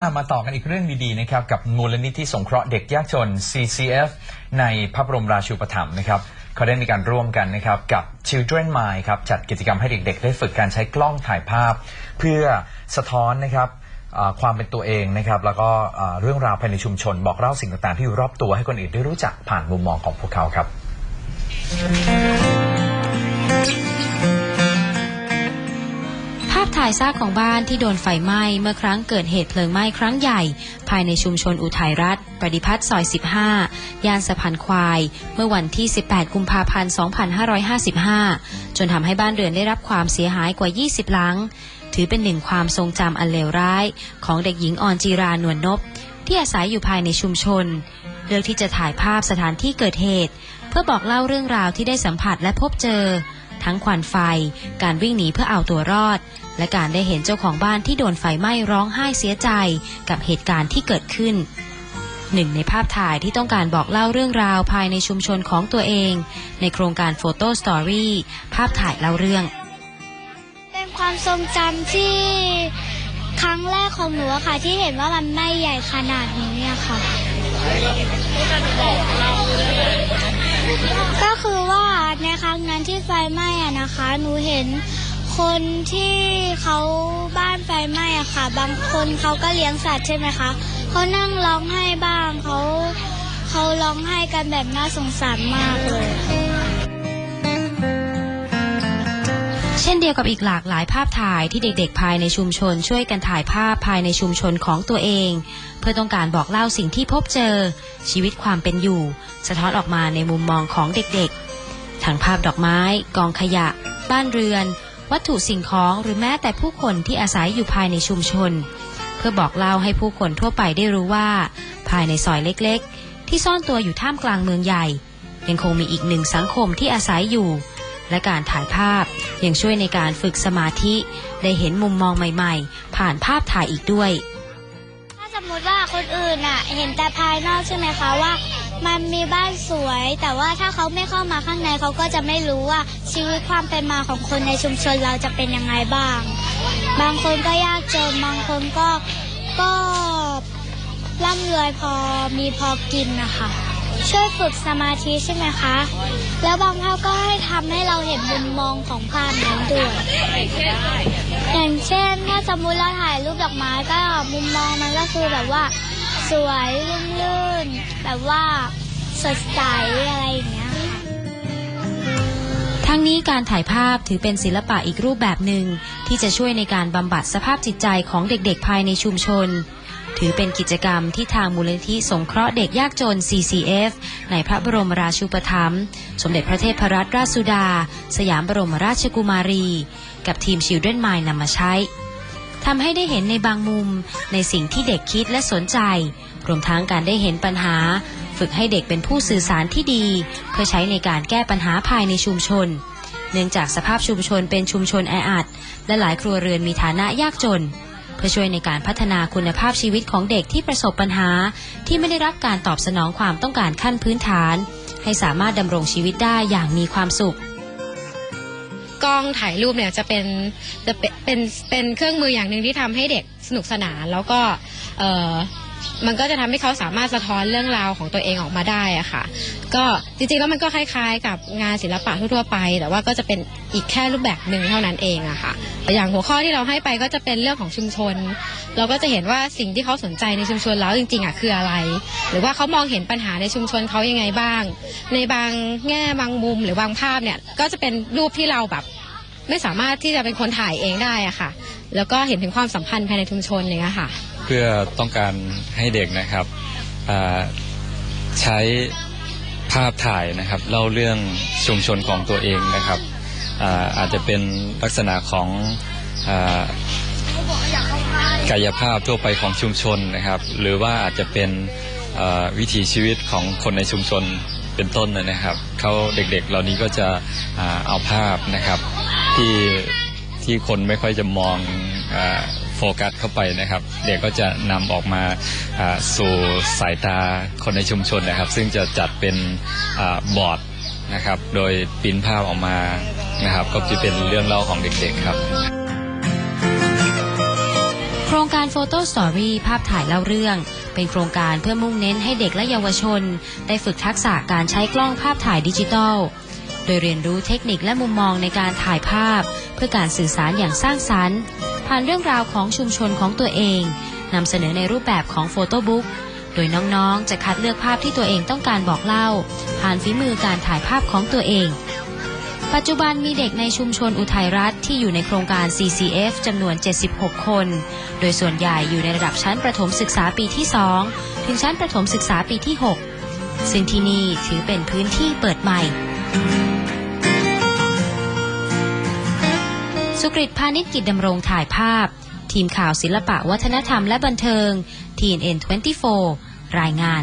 มาต่อกันอีกเรื่องดีๆนะครับกับมูลนิธิสงเคราะห์เด็กยากจน CCF ในพระบรมราชูปถัมภ์นะครับเขาได้มีการร่วมกันนะครับกับ Children Mind ครับจัดกิจกรรมให้เด็กๆ ได้ฝึกการใช้กล้องถ่ายภาพ เพื่อสะท้อนนะครับอ่าความเป็นตัวเองนะครับแล้วก็อ่าเรื่องราวภายในชุมชน บอกเล่าสิ่งต่างๆที่อยู่รอบตัวให้คนอื่นได้รู้จักผ่านมุมมองของพวกเขาครับายซากของบ้านที่โดนไฟไหม้เมื่อครั้งเกิดเหตุเพลิงไหม้ครั้งใหญ่ ภายในชุมชนอุทัยรัฐ ปฏิพัฒน์ซอย 15 ย่านสะพานควาย เมื่อวันที่ 18 กุมภาพันธ์ 2555 จนทำให้บ้านเรือนได้รับความเสียหายกว่า 20 หลัง ถือเป็นหนึ่งความทรงจำอันเลวร้าย ของเด็กหญิงออนจีรานวลนพที่อาศัยอยู่ภายในชุมชน เลือกที่จะถ่ายภาพสถานที่เกิดเหตุ เพื่อบอกเล่าเรื่องราวที่ได้สัมผัสและพบเจอ ทั้งควันไฟ การวิ่งหนีเพื่อเอาตัวรอด และการได้เห็นเจ้าของบ้านที่โดนไฟไหม้ร้องไห้เสียใจกับเหตุการณ์ที่เกิดขึ้นหนึ่งในภาพถ่ายที่ต้องการบอกเล่าเรื่องราวภายในชุมชนของตัวเอง ในโครงการโฟโต้สตอรี่ภาพถ่ายเล่าเรื่อง เป็นความทรงจำที่ครั้งแรกของหนูอะค่ะ ที่เห็นว่ามันไม่ใหญ่ขนาดนี้อะค่ะ ก็คือว่าในครั้งนั้นที่ไฟไหม้อะนะคะ หนูเห็นคนที่เขาบ้านไฟไหม้อะค่ะ บางคนเขาก็เลี้ยงสัตว์ใช่ไหมคะเขานั่งร้องไห้บ้างเขาเขาร้องไห้กันแบบน่าสงสารมากเลย เช่นเดียวกับอีกหลากหลายภาพถ่ายที่เด็กๆ ภายในชุมชน ช่วยกันถ่ายภาพภายในชุมชนของตัวเอง เพื่อต้องการบอกเล่าสิ่งที่พบเจอ ชีวิตความเป็นอยู่ สะท้อนออกมาในมุมมองของเด็กๆทั้งภาพดอกไม้ กองขยะ บ้านเรือน วัตถุสิ่งของหรือแม้แต่ผู้คนที่อาศัยอยู่ภายในชุมชน เพื่อบอกเล่าให้ผู้คนทั่วไปได้รู้ว่า ภายในซอยเล็กๆ ที่ซ่อนตัวอยู่ท่ามกลางเมืองใหญ่ ยังคงมีอีกหนึ่งสังคมที่อาศัยอยู่ และการถ่ายภาพ ยังช่วยในการฝึกสมาธิ ได้เห็นมุมมองใหม่ๆ ผ่านภาพถ่ายอีกด้วย ถ้าสมมติว่าคนอื่นอะเห็นแต่ภายนอกใช่ไหมคะว่า มันมีบ้านสวย แต่ว่าถ้าเขาไม่เข้ามาข้างในเขาก็จะไม่รู้ว่าชีวิตความเป็นมาของคนในชุมชนเราจะเป็นยังไงบ้าง บางคนก็ยากจนบางคนก็ก็ร่ำรวยพอมีพอกินนะคะ ช่วยฝึกสมาธิใช่ไหมคะ แล้วบางภาก็ให้ทำให้เราเห็นมุมมองของภาพนั้นด้วยอย่างเช่นถ้าสมมุติเราถ่ายรูปดอกไม้ก็มุมมองมันก็คือแบบว่า สวยลื่นๆแบบว่าสดใสอะไรอย่างเงี้ยทั้งนี้การถ่ายภาพถือเป็นศิลปะอีกรูปแบบหนึ่งที่จะช่วยในการบำบัดสภาพจิตใจของเด็กๆภายในชุมชน ถือเป็นกิจกรรมที่ทางมูลนิธิสงเคราะห์เด็กยากจน CCF ในพระบรมราชูปถัมภ์สมเด็จพระเทพรัตนราชสุดา สยามบรมราชกุมารี กับทีม Children Mind นำมาใช้ทำให้ได้เห็นในบางมุมในสิ่งที่เด็กคิดและสนใจ รวมทั้งการได้เห็นปัญหา ฝึกให้เด็กเป็นผู้สื่อสารที่ดี เพื่อใช้ในการแก้ปัญหาภายในชุมชน เนื่องจากสภาพชุมชนเป็นชุมชนแออัด และหลายครัวเรือนมีฐานะยากจน เพื่อช่วยในการพัฒนาคุณภาพชีวิตของเด็กที่ประสบปัญหา ที่ไม่ได้รับการตอบสนองความต้องการขั้นพื้นฐาน ให้สามารถดำรงชีวิตได้อย่างมีความสุขกล้องถ่ายรูปเนี่ยจะเป็นจะเป็นเป็นเป็นเครื่องมืออย่างหนึ่งที่ทำให้เด็กสนุกสนาน แล้วก็เออ มันก็จะทำให้เขาสามารถสะท้อนเรื่องราวของตัวเองออกมาได้อะค่ะ ก็จริงๆแล้วมันก็คล้ายๆ กับงานศิลปะทั่วๆไป แต่ว่าก็จะเป็นอีกแค่รูปแบบหนึ่งเท่านั้นเองอะค่ะ อย่างหัวข้อที่เราให้ไปก็จะเป็นเรื่องของชุมชน เราก็จะเห็นว่าสิ่งที่เขาสนใจในชุมชนแล้วจริงๆอะคืออะไร หรือว่าเขามองเห็นปัญหาในชุมชนเขายังไงบ้าง ในบางแง่บางมุมหรือบางภาพเนี่ยก็จะเป็นรูปที่เราแบบ ไม่สามารถที่จะเป็นคนถ่ายเองได้อะค่ะ แล้วก็เห็นถึงความสัมพันธ์ภายในชุมชนอย่างเงี้ยค่ะ เพื่อต้องการให้เด็กนะครับใช้ภาพถ่ายนะครับเล่าเรื่องชุมชนของตัวเองนะครับอาอาจจะเป็นลักษณะของอกายภาพทั่วไปของชุมชนนะครับ หรือว่าอาจจะเป็นวิถีชีวิตของคนในชุมชนเป็นต้นนะครับเขาเด็กๆ เหล่านี้ก็จะอเอาภาพนะครับ ที่ที่คนไม่ค่อยจะมองโฟกัสเข้าไปนะครับ เด็กก็จะนำออกมาสู่สายตาคนในชุมชนนะครับ ซึ่งจะจัดเป็นอบอร์ดนะครับ โดยปิ้นภาพออกมานะครับ ก็จะเป็นเรื่องเล่าของเด็กๆครับ โครงการโฟโต้สตอรี่ภาพถ่ายเล่าเรื่อง เป็นโครงการเพื่อมุ่งเน้นให้เด็กและเยาวชน ได้ฝึกทักษะการใช้กล้องภาพถ่ายดิจิทัล ดยเรียนรู้เทคนิคและมุมมองในการถ่ายภาพ เพื่อการสื่อสารอย่างสร้างสรรค์ ผ่านเรื่องราวของชุมชนของตัวเองนำเสนอในรูปแบบของโฟโต้บุ๊กโดยน้องๆ จะคัดเลือกภาพที่ตัวเองต้องการบอกเล่า ผ่านฝีมือการถ่ายภาพของตัวเอง ปัจจุบันมีเด็กในชุมชนอุทัยรัฐที่อยู่ในโครงการ CCF จำนวน 76 คน โดยส่วนใหญ่อยู่ในระดับชั้นประถมศึกษาปีที่ 2 ถึงชั้นประถมศึกษาปีที่ 6 ซึ่งที่นี่ถือเป็นพื้นที่เปิดใหม่ สุกริตพาณิชกิจดำรงถ่ายภาพ ทีมข่าวศิลปะวัฒนธรรมและบันเทิง TNN 24 รายงาน